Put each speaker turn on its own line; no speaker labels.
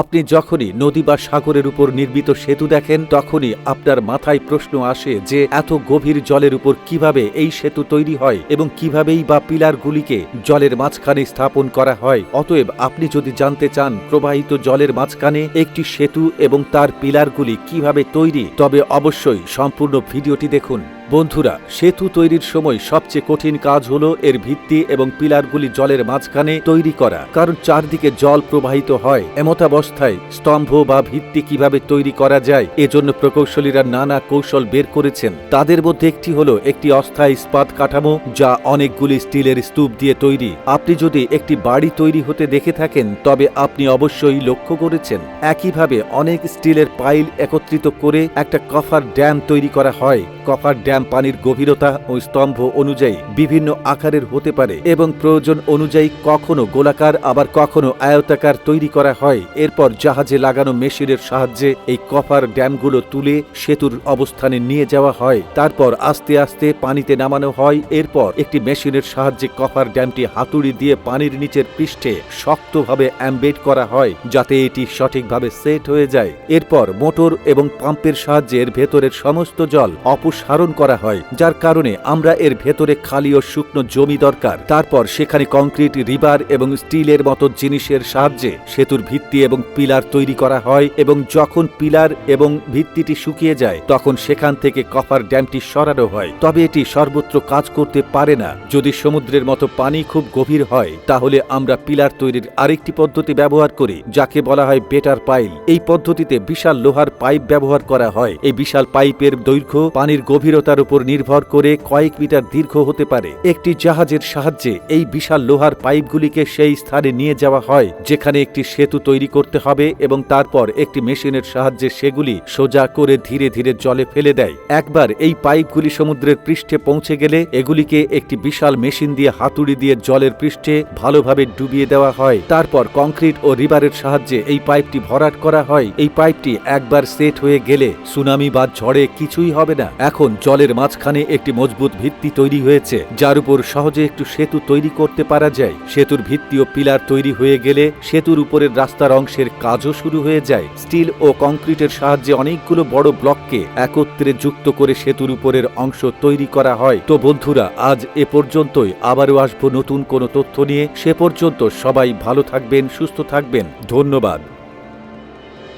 আপনি যখনই নদী বা সাগরের উপর নির্মিত সেতু দেখেন, তখনই আপনার মাথায় প্রশ্ন আসে যে, এত গভীর জলের উপর কীভাবে এই সেতু তৈরি হয় এবং কিভাবেই বা পিলারগুলিকে জলের মাঝখানে স্থাপন করা হয়। অতএব আপনি যদি জানতে চান প্রবাহিত জলের মাঝখানে একটি সেতু এবং তার পিলারগুলি কীভাবে তৈরি, তবে অবশ্যই সম্পূর্ণ ভিডিওটি দেখুন। বন্ধুরা, সেতু তৈরির সময় সবচেয়ে কঠিন কাজ হলো এর ভিত্তি এবং পিলারগুলি জলের মাঝখানে তৈরি করা। কারণ চারদিকে জল প্রবাহিত হয় এমতাবস্থায়। স্তম্ভ বা ভিত্তি কীভাবে তৈরি করা যায়, এজন্য প্রকৌশলীরা নানা কৌশল বের করেছেন। তাদের মধ্যে একটি হলো একটি অস্থায়ী ইস্পাত কাঠামো, যা অনেকগুলি স্টিলের স্তূপ দিয়ে তৈরি। আপনি যদি একটি বাড়ি তৈরি হতে দেখে থাকেন, তবে আপনি অবশ্যই লক্ষ্য করেছেন, একইভাবে অনেক স্টিলের পাইল একত্রিত করে একটা কফার ড্যাম তৈরি করা হয়। কফার ড্যাম পানির গভীরতা ও স্তম্ভ অনুযায়ী বিভিন্ন আকারের হতে পারে এবং প্রয়োজন অনুযায়ী কখনো গোলাকার, আবার কখনো আয়তাকার তৈরি করা হয়। এরপর জাহাজে লাগানো মেশিনের সাহায্যে এই কফার ড্যামগুলো তুলে সেতুর অবস্থানে নিয়ে যাওয়া হয়। তারপর আস্তে আস্তে পানিতে নামানো হয়। এরপর একটি মেশিনের সাহায্যে কফার ড্যামটি হাতুড়ি দিয়ে পানির নিচের পৃষ্ঠে শক্তভাবে অ্যাম্বেড করা হয়, যাতে এটি সঠিকভাবে সেট হয়ে যায়। এরপর মোটর এবং পাম্পের সাহায্যে এর ভেতরের সমস্ত জল অপসারণ করা হয়, যার কারণে আমরা এর ভেতরে খালি ও শুকনো জমি দরকার। তারপর সেখানে কংক্রিট, রিবার এবং স্টিলের মতো জিনিসের সাহায্যে সেতুর ভিত্তি এবং পিলার তৈরি করা হয় এবং যখন পিলার এবং ভিত্তিটি শুকিয়ে যায়, তখন সেখান থেকে কফার ড্যামটি সরানো হয়। তবে এটি সর্বত্র কাজ করতে পারে না। যদি সমুদ্রের মতো পানি খুব গভীর হয়, তাহলে আমরা পিলার তৈরির আরেকটি পদ্ধতি ব্যবহার করি, যাকে বলা হয় বেটার পাইল। এই পদ্ধতিতে বিশাল লোহার পাইপ ব্যবহার করা হয়। এই বিশাল পাইপের দৈর্ঘ্য, পানির গভীরতার উপর নির্ভর করে কয়েক মিটার দীর্ঘ হতে পারে। একটি জাহাজের সাহায্যে এই বিশাল লোহার পাইপগুলিকে সেই স্থানে নিয়ে যাওয়া হয়, যেখানে একটি সেতু তৈরি করতে হবে এবং তারপর একটি মেশিনের সাহায্যে সেগুলি সোজা করে ধীরে ধীরে জলে ফেলে দেয়। একবার এই পাইপগুলি সমুদ্রের পৃষ্ঠে পৌঁছে গেলে এগুলিকে একটি বিশাল মেশিন দিয়ে হাতুড়ি দিয়ে জলের পৃষ্ঠে ভালোভাবে ডুবিয়ে দেওয়া হয়। তারপর কংক্রিট ও রিবারের সাহায্যে এই পাইপটি ভরাট করা হয়। এই পাইপটি একবার সেট হয়ে গেলে সুনামি বা ঝড়ে কিছুই হবে না। এখন জলের মাঝখানে একটি মজবুত ভিত্তি তৈরি হয়েছে, যার উপর সহজে একটু সেতু তৈরি করতে পারা যায়। সেতুর ভিত্তি ও পিলার তৈরি হয়ে গেলে সেতুর উপরের রাস্তার অংশের কাজও শুরু হয়ে যায়। স্টিল ও কংক্রিটের সাহায্যে অনেকগুলো বড় ব্লককে একত্রে যুক্ত করে সেতুর উপরের অংশ তৈরি করা হয়। তো বন্ধুরা, আজ এ পর্যন্তই। আবারও আসব নতুন কোনো তথ্য নিয়ে। সে পর্যন্ত সবাই ভালো থাকবেন, সুস্থ থাকবেন। ধন্যবাদ।